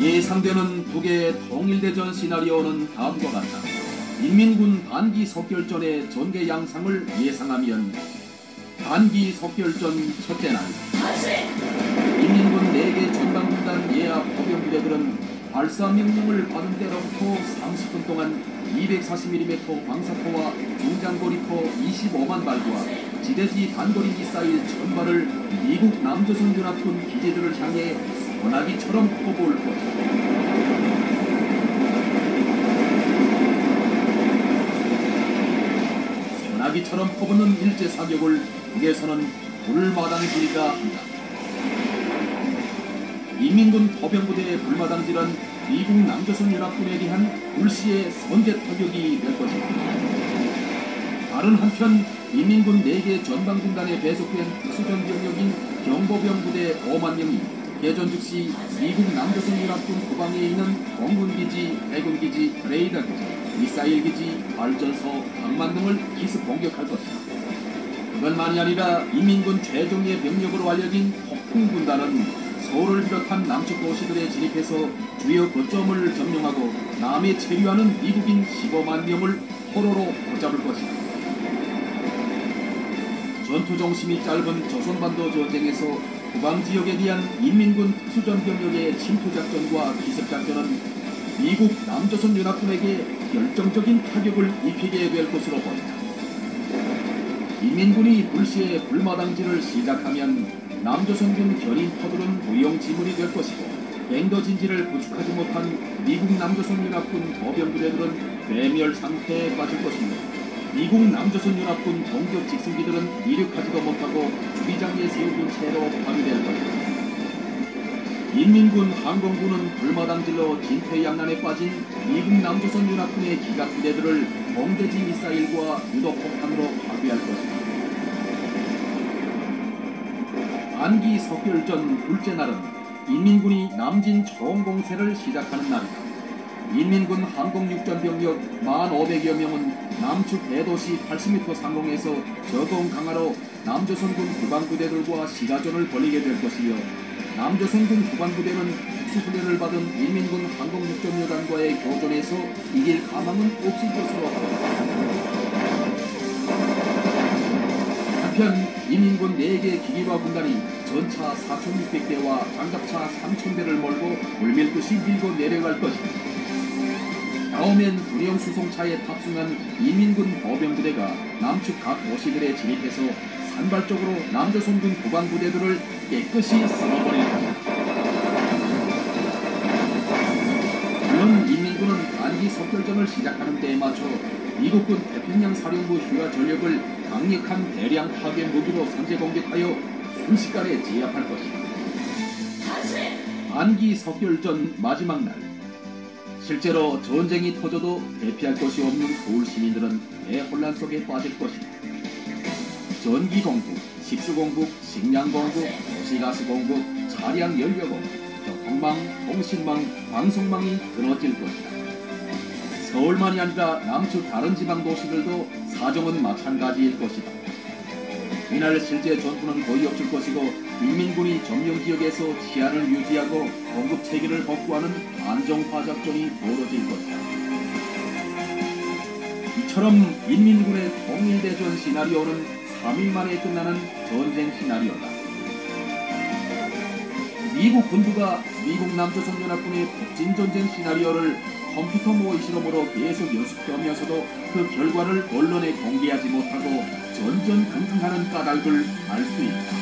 예상되는 북의 통일대전 시나리오는 다음과 같다. 인민군 반기 석결전의 전개 양상을 예상하면 반기 석결전 첫째 날 인민군 4개 전방군단 예하 포병부대들은 발사 명령을 받은 때로부터 30분 동안 240mm 방사포와 중장거리포 25만 발과 지대지 단거리 미사일 전발을 미국 남조선 연합군 기지들을 향해 소나기처럼 퍼부을 것이다. 소나기처럼 퍼붓는 일제 사격을 북에서는 불마당질이라 한다. 인민군 포병부대의 불마당질은 미국 남조선 연합군에 대한 불시의 선제 타격이 될 것이다. 다른 한편 인민군 4개 전방군단에 배속된 특수전 병력인 경보병 부대 5만 명이 개전 즉시 미국 남조선 연합군 후방에 있는 공군기지, 해군기지, 레이더기지, 미사일기지, 발전소, 항만 등을 기습 공격할 것이다. 그것만이 아니라 인민군 최종의 병력으로 알려진 폭풍군단은 서울을 비롯한 남측 도시들에 진입해서 주요 거점을 점령하고 남에 체류하는 미국인 15만 명을 포로로 붙잡을 것이다. 전투 정심이 짧은 조선반도 전쟁에서 후방 지역에 대한 인민군 특수전 병력의 침투 작전과 기습 작전은 미국 남조선 연합군에게 결정적인 타격을 입히게 될 것으로 보인다. 인민군이 불시에 불마당질을 시작하면 남조선군 견인포들은 무용지물이 될 것이고 뱅더 진지를 구축하지 못한 미국 남조선 연합군 보병부대들은 괴멸 상태에 빠질 것입니다. 미국 남조선 연합군 공격 직승기들은 이륙하지도 못하고 주기장에 세우긴 채로 파괴될 것입니다. 인민군 항공부는 불마당질로 진퇴양난에 빠진 미국 남조선 연합군의 기갑부대들을 공대지 미사일과 유도폭탄으로 파괴할 것입니다. 안기 석결전 둘째 날은 인민군이 남진 총공세를 시작하는 날이다. 인민군 항공육전 병력 1,500여 명은 남측 대도시 80m 상공에서 저공 강화로 남조선군 후방부대들과 시가전을 벌이게 될 것이며 남조선군 후방부대는 특수훈련을 받은 인민군 항공육전여단과의 교전에서 이길 가망은 없을 것으로 보인다. 한편 인민군 4개 기기화 군단이 전차 4,600대와 장갑차 3,000대를 몰고 물밀듯이 밀고 내려갈 것이다. 다음엔 군용 수송차에 탑승한 인민군 보병부대가 남측 각 도시들에 진입해서 산발적으로 남조선군 후방부대들을 깨끗이 쓸어버릴 것이다. 물론 인민군은 단기 석결전을 시작하는 때에 맞춰 미국군 태평양 사령부 휴가 전력을 강력한 대량 파괴 무기로 선제 공격하여 순식간에 제압할 것이다. 반기 석결전 마지막 날 실제로 전쟁이 터져도 대피할 것이 없는 서울 시민들은 대혼란 속에 빠질 것이다. 전기 공급, 식수 공급, 식량 공급, 도시가스 공급, 차량 연료 공급, 교통망, 통신망, 방송망이 끊어질 것이다. 서울만이 아니라 남측 다른 지방 도시들도 사정은 마찬가지일 것이다. 이날 실제 전투는 거의 없을 것이고 인민군이 점령 지역에서 치안을 유지하고 공급 체계를 복구하는 안정화 작전이 벌어질 것이다. 이처럼 인민군의 통일대전 시나리오는 3일 만에 끝나는 전쟁 시나리오다. 미국 군부가 미국 남조선 연합군의 북진 전쟁 시나리오를 컴퓨터 모의 실험으로 계속 연습하면서도 그 결과를 언론에 공개하지 못하고 전전긍긍하는 까닭을 알 수 있다.